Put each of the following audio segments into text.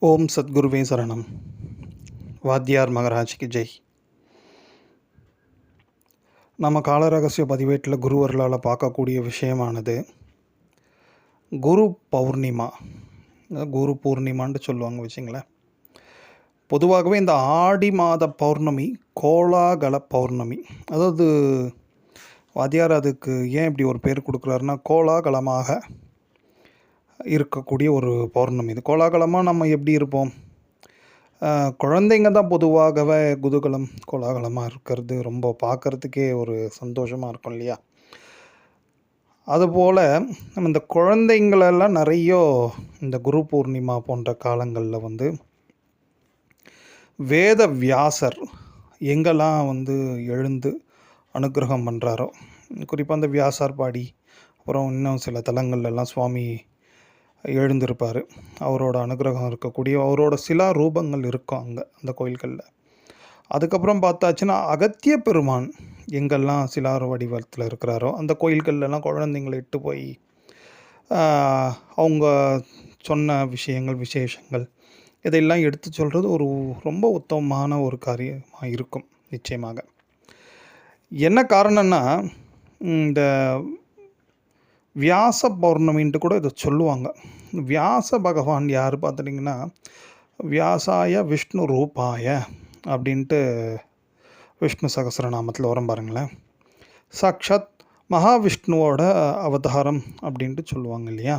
ஓம் சத்குருவே சரணம். வாத்தியார் மகராஜ்க்கு ஜெய். நம்ம கால ரகசிய பதிவேட்டில் குருவர்களால் பார்க்கக்கூடிய விஷயமானது குரு பௌர்ணிமா. குரு பூர்ணிமான்னு சொல்லுவாங்க வச்சுங்களேன். பொதுவாகவே இந்த ஆடி மாத பௌர்ணமி கோலாகல பௌர்ணமி. அதாவது வாத்தியார் அதுக்கு ஏன் இப்படி ஒரு பேர் கொடுக்குறாருன்னா கோலாகலமாக இருக்கக்கூடிய ஒரு பௌர்ணமி. இது கோலாகலமாக நம்ம எப்படி இருப்போம்? குழந்தைங்க தான் பொதுவாகவே குதூகலம் கோலாகலமாக இருக்கிறது ரொம்ப பார்க்கறதுக்கே ஒரு சந்தோஷமாக இருக்கும் இல்லையா? அதுபோல் நம்ம இந்த குழந்தைங்களெல்லாம் நிறைய இந்த குரு பூர்ணிமா போன்ற காலங்களில் வந்து வேத வியாசர் எங்கெல்லாம் வந்து எழுந்து அனுக்கிரகம் பண்ணுறாரோ குறிப்பாக அந்த வியாசார் பாடி அப்புறம் இன்னும் சில தலங்கள்லாம் சுவாமி எழுந்திருப்பார். அவரோட அனுகிரகம் இருக்கக்கூடிய அவரோட சிலா ரூபங்கள் இருக்கும் அங்கே அந்த கோயில்களில். அதுக்கப்புறம் பார்த்தாச்சுன்னா அகத்திய பெருமான் எங்கெல்லாம் சிலார் வடிவத்தில் இருக்கிறாரோ அந்த கோயில்கள்லாம் குழந்தைங்களை இட்டு போய் அவங்க சொன்ன விஷயங்கள் விசேஷங்கள் இதையெல்லாம் எடுத்து சொல்கிறது ஒரு ரொம்ப உத்தமமான ஒரு காரியமாக இருக்கும் நிச்சயமாக. என்ன காரணம்னா இந்த வியாச பௌர்ணமின்ட்டு கூட இதை சொல்லுவாங்க. வியாச பகவான் யார் பார்த்துட்டிங்கன்னா வியாசாய விஷ்ணு ரூபாய அப்படின்ட்டு விஷ்ணு சகஸ்ரநாமத்தில் வரும் பாருங்களேன். சாக்ஷாத் மகாவிஷ்ணுவோட அவதாரம் அப்படின்ட்டு சொல்லுவாங்க இல்லையா?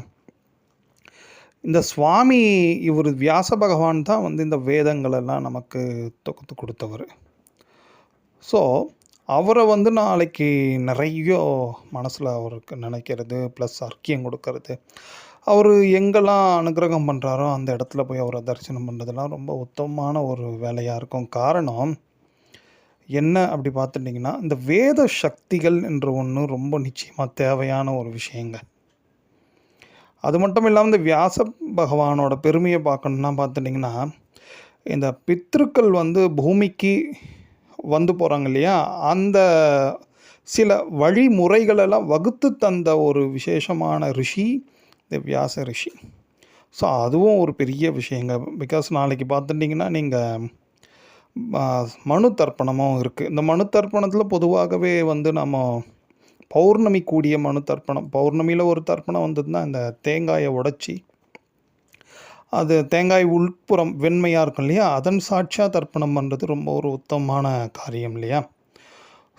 இந்த சுவாமி இவர் வியாச பகவான் தான் வந்து இந்த வேதங்களெல்லாம் நமக்கு தொகுத்து கொடுத்தவர். ஸோ அவரை வந்து நாளைக்கு நிறைய மனசில் அவருக்கு நினைக்கிறது ப்ளஸ் அர்க்கியம் கொடுக்கறது. அவர் எங்கெல்லாம் அனுகிரகம் பண்ணுறாரோ அந்த இடத்துல போய் அவரை தரிசனம் பண்ணுறதெல்லாம் ரொம்ப உத்தமமான ஒரு வேலையாக இருக்கும். காரணம் என்ன அப்படி பார்த்துட்டிங்கன்னா இந்த வேத சக்திகள் என்ற ஒன்று ரொம்ப நிச்சயமாக தேவையான ஒரு விஷயங்க. அது மட்டும் இல்லாமல் இந்த வியாச பகவானோட பெருமையை பார்க்கணுன்னா பார்த்துட்டிங்கன்னா இந்த பித்ருக்கள் வந்து பூமிக்கு வந்து போகிறாங்க இல்லையா? அந்த சில வழிமுறைகளெல்லாம் வகுத்து தந்த ஒரு விசேஷமான ரிஷி இந்த வியாச ரிஷி. ஸோ அதுவும் ஒரு பெரிய விஷயங்க. பிகாஸ் நாளைக்கு பார்த்துட்டிங்கன்னா நீங்கள் மனு தர்ப்பணமும் இருக்குது இந்த மனு தர்ப்பணத்தில் பொதுவாகவே வந்து நம்ம பௌர்ணமி கூடிய மனு தர்ப்பணம் பௌர்ணமியில் ஒரு தர்ப்பணம் வந்ததுன்னா இந்த தேங்காயை உடச்சி அது தேங்காய் உள்புறம் வெண்மையாக இருக்கும் இல்லையா? அதன் சாட்சியாக தர்ப்பணம் பண்ணுறது ரொம்ப ஒரு உத்தமமான காரியம் இல்லையா?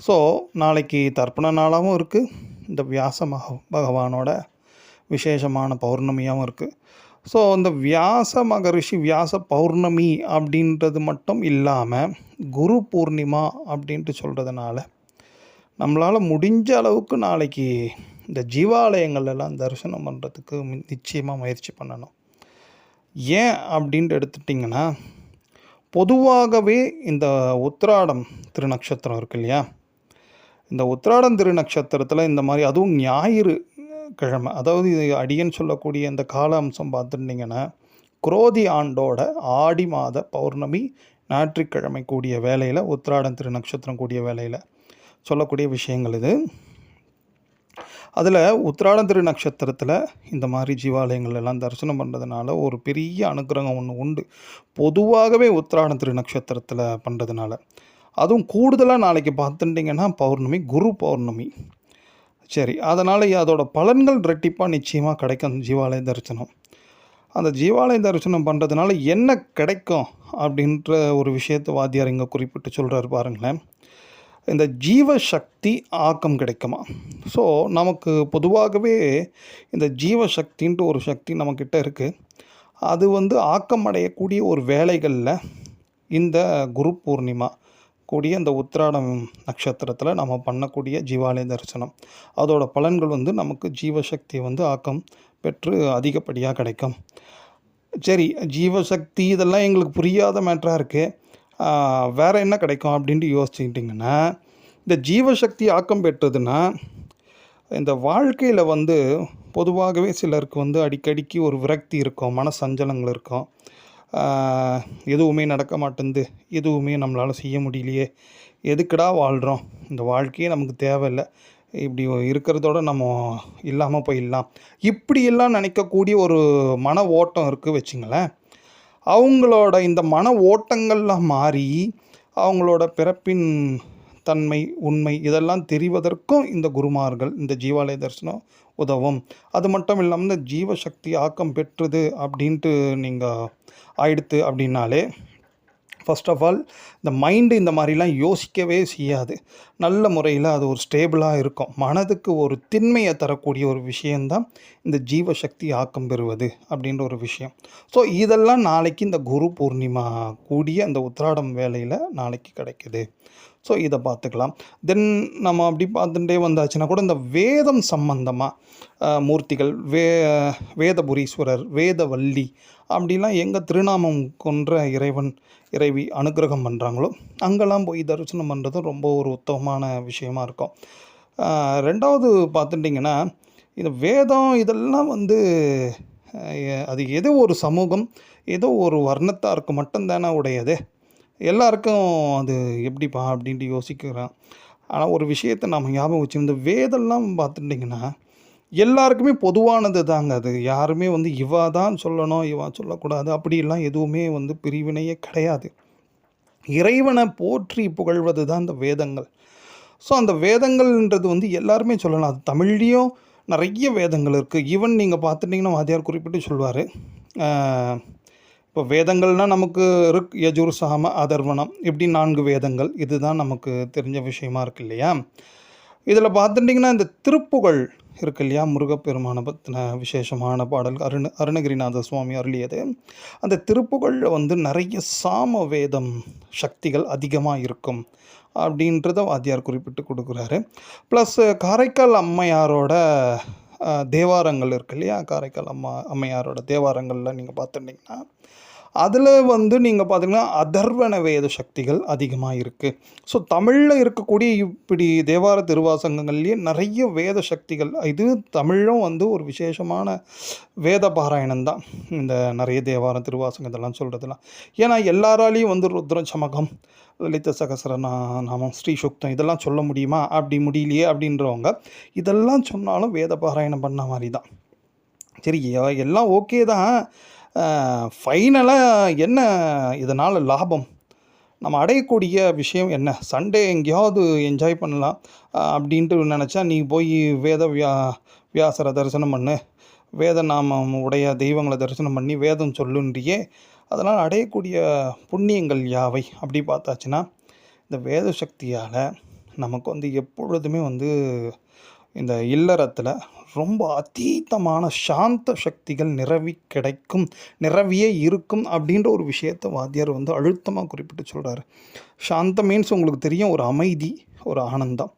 ஸோ நாளைக்கு தர்ப்பண நாளாகவும் இருக்குது இந்த வியாச மக பகவானோட விசேஷமான பௌர்ணமியாகவும் இருக்குது ஸோ இந்த வியாச மகரிஷி வியாச பௌர்ணமி அப்படின்றது மட்டும் இல்லாமல் குரு பூர்ணிமா அப்படின்ட்டு சொல்கிறதுனால நம்மளால் முடிஞ்ச அளவுக்கு நாளைக்கு இந்த ஜீவாலயங்கள் எல்லாம் தரிசனம் பண்ணுறதுக்கு நிச்சயமாக முயற்சி பண்ணணும். ஏன் அப்படின்ட்டு எடுத்துட்டிங்கன்னா பொதுவாகவே இந்த உத்திராடம் திருநக்ஷத்திரம் இருக்கு இல்லையா? இந்த உத்திராடம் திருநக்ஷத்திரத்தில் இந்த மாதிரி அதுவும் ஞாயிறு கிழமை அதாவது இது அடியன் சொல்லக்கூடிய இந்த கால அம்சம் பார்த்துட்டிங்கன்னா குரோதி ஆண்டோட ஆடி மாத பௌர்ணமி ஞாயிற்றுக்கிழமை கூடிய வேலையில் உத்திராடம் திருநக்ஷத்திரம் கூடிய வேலையில் சொல்லக்கூடிய விஷயங்கள் இது. அதில் உத்திராடம் திரு நட்சத்திரத்தில் இந்த மாதிரி ஜீவாலயங்கள் எல்லாம் தரிசனம் பண்ணுறதுனால ஒரு பெரிய அனுக்கிரகம் ஒன்று உண்டு. பொதுவாகவே உத்திராடம் திரு நட்சத்திரத்தில் பண்ணுறதுனால அதுவும் கூடுதலாக நாளைக்கு பார்த்துட்டிங்கன்னா பௌர்ணமி குரு பௌர்ணமி. சரி அதனால் அதோட பலன்கள் ரெட்டிப்பாக நிச்சயமாக கிடைக்கும் ஜீவாலய தரிசனம். அந்த ஜீவாலய தரிசனம் பண்ணுறதுனால என்ன கிடைக்கும் அப்படின்ற ஒரு விஷயத்தை வாத்தியார் இங்கே குறிப்பிட்டு சொல்கிறாரு பாருங்களேன். இந்த ஜீவசக்தி ஆக்கம் கிடைக்குமா? ஸோ நமக்கு பொதுவாகவே இந்த ஜீவசக்தின்ட்டு ஒரு சக்தி நம்மக்கிட்ட இருக்குது அது வந்து ஆக்கம் அடையக்கூடிய ஒரு வேலைகளில் இந்த குரு பூர்ணிமா கூடிய இந்த உத்திராடம் நட்சத்திரத்தில் நம்ம பண்ணக்கூடிய ஜீவாலய தரிசனம். அதோட பலன்கள் வந்து நமக்கு ஜீவசக்தி வந்து ஆக்கம் பெற்று அதிகப்படியாக கிடைக்கும். சரி ஜீவசக்தி இதெல்லாம் எங்களுக்கு புரியாத மேட்டராக இருக்குது வேறு என்ன கிடைக்கும் அப்படின்ட்டு யோசிச்சுக்கிட்டிங்கன்னா இந்த ஜீவசக்தி ஆக்கம் பெற்றதுன்னா இந்த வாழ்க்கையில் வந்து பொதுவாகவே சிலருக்கு வந்து அடிக்கடிக்கு ஒரு விரக்தி இருக்கும் மன சஞ்சலங்கள் இருக்கும். எதுவுமே நடக்க மாட்டேங்குது எதுவுமே நம்மளால் செய்ய முடியலையே எதுக்குடா வாழ்கிறோம் இந்த வாழ்க்கையே நமக்கு தேவையில்லை. இப்படி இருக்கிறதோட நம்ம இல்லாமல் போயிடலாம். இப்படியெல்லாம் நினைக்கக்கூடிய ஒரு மன ஓட்டம் இருக்குது வச்சுங்களேன். அவங்களோட இந்த மன ஓட்டங்கள்லாம் மாறி அவங்களோட பிறப்பின் தன்மை உண்மை இதெல்லாம் தெரிவதற்கும் இந்த குருமார்கள் இந்த ஜீவாலய தரிசனம் உதவும். அது மட்டும் இல்லாமல் இந்த ஜீவசக்தி ஆக்கம் பெற்றுது அப்படின்ட்டு நீங்கள் ஆயிடுத்து அப்படின்னாலே ஃபர்ஸ்ட் ஆஃப் ஆல் இந்த மைண்டு இந்த மாதிரிலாம் யோசிக்கவே செய்யாது. நல்ல முறையில் அது ஒரு ஸ்டேபிளாக இருக்கும். மனதுக்கு ஒரு திண்மையை தரக்கூடிய ஒரு விஷயந்தான் இந்த ஜீவசக்தி ஆக்கம் பெறுவது அப்படின்ற ஒரு விஷயம். ஸோ இதெல்லாம் நாளைக்கு இந்த குரு பூர்ணிமா கூடிய அந்த உத்ராடம் வேலையில் நாளைக்கு கிடைக்குது. ஸோ இதை பார்த்துக்கலாம். தென் நம்ம அப்படி பார்த்துட்டே வந்தாச்சுன்னா கூட இந்த வேதம் சம்பந்தமாக மூர்த்திகள் வே வேதபுரீஸ்வரர் வேதவல்லி அப்படிலாம் எங்கே திருநாமம் கொன்ற இறைவன் இறைவி அனுக்கிரகம் பண்ணுறாங்களோ அங்கெல்லாம் போய் தரிசனம் பண்ணுறதும் ரொம்ப ஒரு உத்தமமான விஷயமா இருக்கும். ரெண்டாவது பார்த்துட்டிங்கன்னா இந்த வேதம் இதெல்லாம் வந்து அது ஏதோ ஒரு சமூகம் ஏதோ ஒரு வர்ணத்தாருக்கு மட்டும்தானே உடையது. எல்லாருக்கும் அது எப்படிப்பா அப்படின்ட்டு யோசிக்கிறேன். ஆனால் ஒரு விஷயத்தை நம்ம ஞாபகம் வச்சு இந்த வேதம்லாம் பார்த்துட்டிங்கன்னா எல்லாருக்குமே பொதுவானது தாங்க. அது யாருமே வந்து இவா தான் சொல்லணும் இவா சொல்லக்கூடாது அப்படிலாம் எதுவுமே வந்து பிரிவினையே கிடையாது. இறைவனை போற்றி புகழ்வது தான் இந்த வேதங்கள். ஸோ அந்த வேதங்கள்ன்றது வந்து எல்லாருமே சொல்லலாம். அது தமிழ்லேயும் நிறைய வேதங்கள் இருக்குது ஈவன் நீங்கள் பார்த்துட்டிங்கன்னா வாத்தியார் குறிப்பிட்டு சொல்லுவார் இப்போ வேதங்கள்னால் நமக்கு ருக் யஜூர் சாம அதர்வனம் இப்படி நான்கு வேதங்கள். இதுதான் நமக்கு தெரிஞ்ச விஷயமா இருக்கு இல்லையா? இதில் பார்த்துட்டிங்கன்னா இந்த திருப்புகழ் இருக்கு இல்லையா? முருகப்பெருமானை பற்றின விசேஷமான பாடல் அருண அருணகிரிநாத சுவாமி அருளியது. அந்த திருப்புகழில் வந்து நிறைய சாம வேதம் சக்திகள் அதிகமாக இருக்கும் அப்படின்றத வாத்தியார் குறிப்பிட்டு கொடுக்குறாரு. ப்ளஸ் காரைக்கால் அம்மையாரோட தேவாரங்கள் இருக்கு இல்லையா? காரைக்கால் அம்மா அம்மையாரோட தேவாரங்களில் நீங்கள் பார்த்துட்டிங்கன்னா அதில் வந்து நீங்கள் பார்த்தீங்கன்னா அதர்வன வேத சக்திகள் அதிகமாக இருக்குது ஸோ தமிழில் இருக்கக்கூடிய இப்படி தேவார திருவாசகங்கள்லேயே நிறைய வேத சக்திகள் இது தமிழும் வந்து ஒரு விசேஷமான வேத பாராயணம் தான். இந்த நிறைய தேவார திருவாசகம் இதெல்லாம் சொல்கிறதுலாம் ஏன்னா எல்லாராலையும் வந்து ருத்ர சமகம் லலித சகசர நாமம் ஸ்ரீ சுக்தம் இதெல்லாம் சொல்ல முடியுமா? அப்படி முடியலையே அப்படின்றவங்க இதெல்லாம் சொன்னாலும் வேத பாராயணம் பண்ண மாதிரி தான். சரி எல்லாம் ஓகே தான். ஃபைனலாக என்ன இதனால் லாபம்? நம்ம அடையக்கூடிய விஷயம் என்ன? சண்டே எங்கேயாவது என்ஜாய் பண்ணலாம் அப்படின்ட்டு நினச்சா நீ போய் வேத வியா வியாசரை தரிசனம் பண்ணு. வேத நாமம் உடைய தெய்வங்களை தரிசனம் பண்ணி வேதம் சொல்லுன்றியே அதனால் அடையக்கூடிய புண்ணியங்கள் யாவை? அப்படி பார்த்தாச்சுன்னா இந்த வேத சக்தியால் நமக்கு வந்து எப்பொழுதுமே வந்து இந்த இல்லறத்தில் ரொம்ப அதீதமான சாந்த சக்திகள் நிரவி கிடைக்கும் நிரவியே இருக்கும் அப்படின்ற ஒரு விஷயத்தை வாத்தியார் வந்து அழுத்தமாக குறிப்பிட்டு சொல்கிறாரு சாந்த மீன்ஸ் உங்களுக்கு தெரியும் ஒரு அமைதி ஒரு ஆனந்தம்.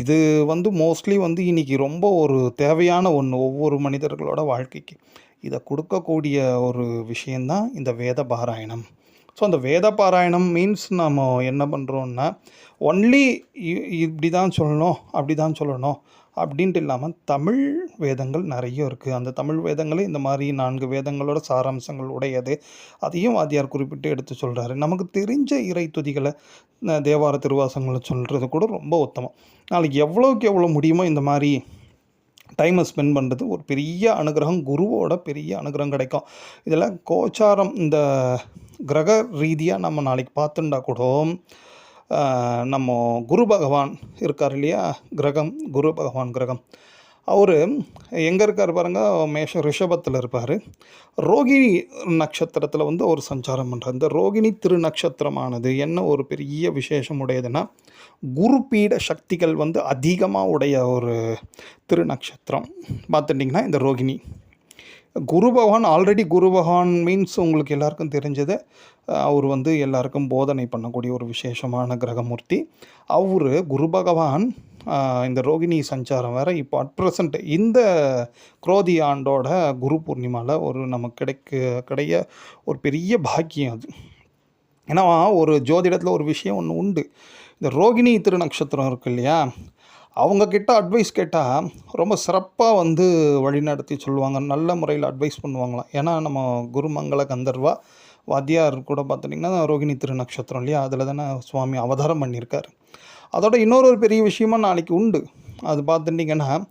இது வந்து மோஸ்ட்லி வந்து இன்னைக்கு ரொம்ப ஒரு தேவையான ஒன்று ஒவ்வொரு மனிதர்களோட வாழ்க்கைக்கு. இதை கொடுக்கக்கூடிய ஒரு விஷயந்தான் இந்த வேத பாராயணம். ஸோ அந்த வேத பாராயணம் மீன்ஸ் நம்ம என்ன பண்ணுறோன்னா ஒன்லி இப்படி தான் சொல்லணும் அப்படி தான் சொல்லணும். அப்படின்ட்டு இல்லாமல் தமிழ் வேதங்கள் நிறைய இருக்குது. அந்த தமிழ் வேதங்களே இந்த மாதிரி நான்கு வேதங்களோட சாராம்சங்கள் உடையது. அதையும் வாத்தியார் குறிப்பிட்டு எடுத்து சொல்கிறாரு நமக்கு தெரிஞ்ச இறை துதிகளை தேவார திருவாசங்களை சொல்கிறது கூட ரொம்ப உத்தமம். நாளைக்கு எவ்வளோக்கு எவ்வளோ முடியுமோ இந்த மாதிரி டைமை ஸ்பெண்ட் பண்ணுறது ஒரு பெரிய அனுகிரகம் குருவோட பெரிய அனுகிரகம் கிடைக்கும். இதில் கோச்சாரம் இந்த கிரக ரீதியாக நம்ம நாளைக்கு பார்த்துட்டா கூட நம்ம குரு பகவான் இருக்கார் இல்லையா? கிரகம் குரு பகவான் கிரகம். அவர் எங்கே இருக்கார் பாருங்க? மேஷ ரிஷபத்தில் இருப்பார். ரோகிணி நட்சத்திரத்தில் வந்து ஒரு சஞ்சாரம் பண்ணுறார் இந்த ரோகிணி திருநக்ஷத்திரமானது என்ன ஒரு பெரிய விசேஷம் உடையதுன்னா குருபீட சக்திகள் வந்து அதிகமாக உடைய ஒரு திருநக்ஷத்திரம் பார்த்துட்டிங்கன்னா இந்த ரோகிணி. குரு பகவான் ஆல்ரெடி குரு பகவான் மீன்ஸ் உங்களுக்கு எல்லாருக்கும் தெரிஞ்சது. அவர் வந்து எல்லாருக்கும் போதனை பண்ணக்கூடிய ஒரு விசேஷமான கிரகமூர்த்தி. அவர் குரு பகவான் இந்த ரோகிணி சஞ்சாரம் வேறு இப்போ அட் ப்ரெசண்ட் இந்த குரோதி ஆண்டோட குரு பூர்ணிமாவில் ஒரு நமக்கு கிடைக்க கிடைய ஒரு பெரிய பாக்கியம் அது. ஏன்னா ஒரு ஜோதிடத்தில் ஒரு விஷயம் ஒன்று உண்டு. இந்த ரோகிணி திருநக்ஷத்திரம் இருக்கு இல்லையா? அவங்கக்கிட்ட அட்வைஸ் கேட்டால் ரொம்ப சிறப்பாக வந்து வழிநடத்தி சொல்லுவாங்க. நல்ல முறையில் அட்வைஸ் பண்ணுவாங்களாம். ஏன்னா நம்ம குருமங்கள கந்தர்வா வாத்தியார் கூட பார்த்துட்டிங்கன்னா ரோகிணி திருநக்ஷத்திரம் இல்லையா? அதில் தானே சுவாமி அவதாரம் பண்ணியிருக்கார். அதோட இன்னொரு ஒரு பெரிய விஷயமா நாளைக்கு உண்டு. அது பார்த்துட்டிங்கன்னா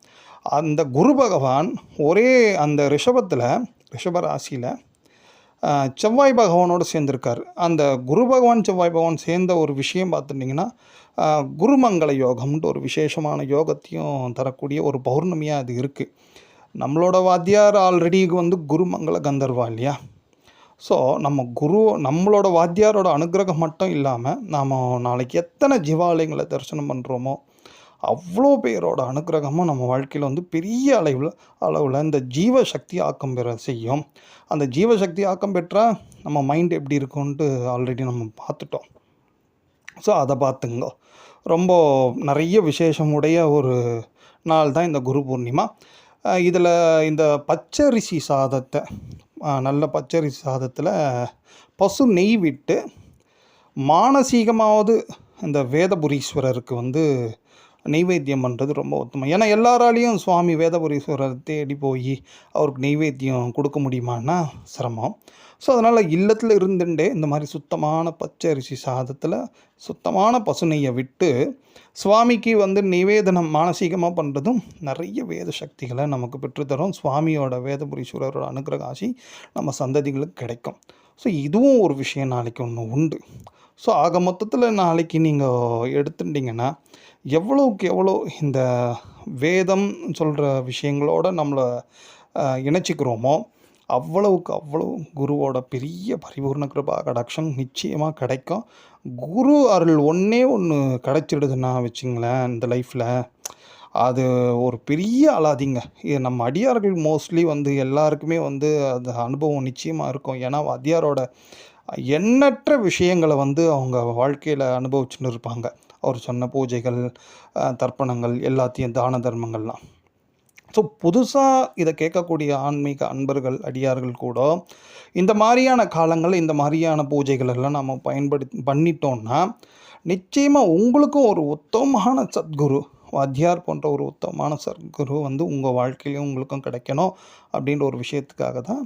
அந்த குரு பகவான் ஒரே அந்த ரிஷபத்தில் ரிஷப ராசியில் செவ்வாய் பகவானோடு சேர்ந்திருக்கார். அந்த குரு பகவான் செவ்வாய் பகவான் சேர்ந்த ஒரு விஷயம் பார்த்துட்டிங்கன்னா குருமங்கள யோகம்ன்ட்டு ஒரு விசேஷமான யோகத்தையும் தரக்கூடிய ஒரு பௌர்ணமியாக அது இருக்குது நம்மளோட வாத்தியார் ஆல்ரெடி வந்து குருமங்கள கந்தர்வா இல்லையா? ஸோ நம்ம குரு நம்மளோட வாத்தியாரோட அனுகிரகம் மட்டும் இல்லாமல் நாம் நாளைக்கு எத்தனை ஜீவாலயங்களை தரிசனம் பண்ணுறோமோ அவ்வளோ பேரோட அனுகிரகமும் நம்ம வாழ்க்கையில் வந்து பெரிய அளவில் அளவில் இந்த ஜீவசக்தி ஆக்கம் பெற செய்யும். அந்த ஜீவசக்தி ஆக்கம் பெற்றால் நம்ம மைண்ட் எப்படி இருக்கும்ன்ட்டு ஆல்ரெடி நம்ம பார்த்துட்டோம். ஸோ அதை பார்த்துங்க. ரொம்ப நிறைய விசேஷம் உடைய ஒரு நாள் தான் இந்த குரு பூர்ணிமா. இதில் இந்த பச்சரிசி சாதத்தை நல்ல பச்சரிசி சாதத்தில் பசு நெய் விட்டு மானசீகமாவது இந்த வேதபுரீஸ்வரருக்கு வந்து நெய்வேத்தியம் பண்ணுறது ரொம்ப உத்தமம். ஏன்னா எல்லாராலையும் சுவாமி வேதபுரீஸ்வரர் தேடி போய் அவருக்கு நெய்வேத்தியம் கொடுக்க முடியுமான்னா சிரமம். ஸோ அதனால் இல்லத்தில் இருந்துட்டே இந்த மாதிரி சுத்தமான பச்சை அரிசி சாதத்தில் சுத்தமான பசுனையை விட்டு சுவாமிக்கு வந்து நிவேதனம் மானசீகமாக பண்ணுறதும் நிறைய வேத சக்திகளை நமக்கு பெற்றுத்தரும். சுவாமியோட வேதபுரீஸ்வரரோட அனுகிரகாசி நம்ம சந்ததிகளுக்கு கிடைக்கும். ஸோ இதுவும் ஒரு விஷயம் நாளைக்கு ஒன்று உண்டு. ஸோ ஆக மொத்தத்தில் நாளைக்கு நீங்கள் எடுத்துட்டிங்கன்னா எவ்வளோக்கு எவ்வளோ இந்த வேதம் சொல்கிற விஷயங்களோட நம்மளை இணைச்சிக்கிறோமோ அவ்வளவுக்கு அவ்வளோ குருவோட பெரிய பரிபூர்ண கிருபா கடாட்சம் நிச்சயமாக கிடைக்கும். குரு அருள் ஒன்றே ஒன்று கிடச்சிடுதுன்னா வச்சுங்களேன் இந்த லைஃப்பில் அது ஒரு பெரிய அலாதிங்க. இது நம்ம அடியார்கள் மோஸ்ட்லி வந்து எல்லாருக்குமே வந்து அந்த அனுபவம் நிச்சயமாக இருக்கும். ஏன்னா அடியாரோட எண்ணற்ற விஷயங்களை வந்து அவங்க வாழ்க்கையில் அனுபவிச்சுன்னு இருப்பாங்க. அவர் சொன்ன பூஜைகள் தர்ப்பணங்கள் எல்லாத்தையும் தான தர்மங்கள்லாம். ஸோ புதுசாக இதை கேட்கக்கூடிய ஆன்மீக அன்பர்கள் அடியார்கள் கூட இந்த மாதிரியான காலங்கள் இந்த மாதிரியான பூஜைகள் எல்லாம் நம்ம பயன்படுத்தி பண்ணிட்டோம்னா நிச்சயமாக உங்களுக்கும் ஒரு உத்தமமான சத்குரு வாத்தியார் போன்ற ஒரு உத்தமமான சத்குரு வந்து உங்கள் வாழ்க்கையிலையும் உங்களுக்கும் கிடைக்கணும் அப்படின்ற ஒரு விஷயத்துக்காக தான்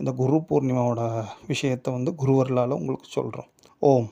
இந்த குரு பூர்ணிமாவோட விஷயத்தை வந்து குருவர்களால் உங்களுக்கு சொல்கிறோம் ஓம்.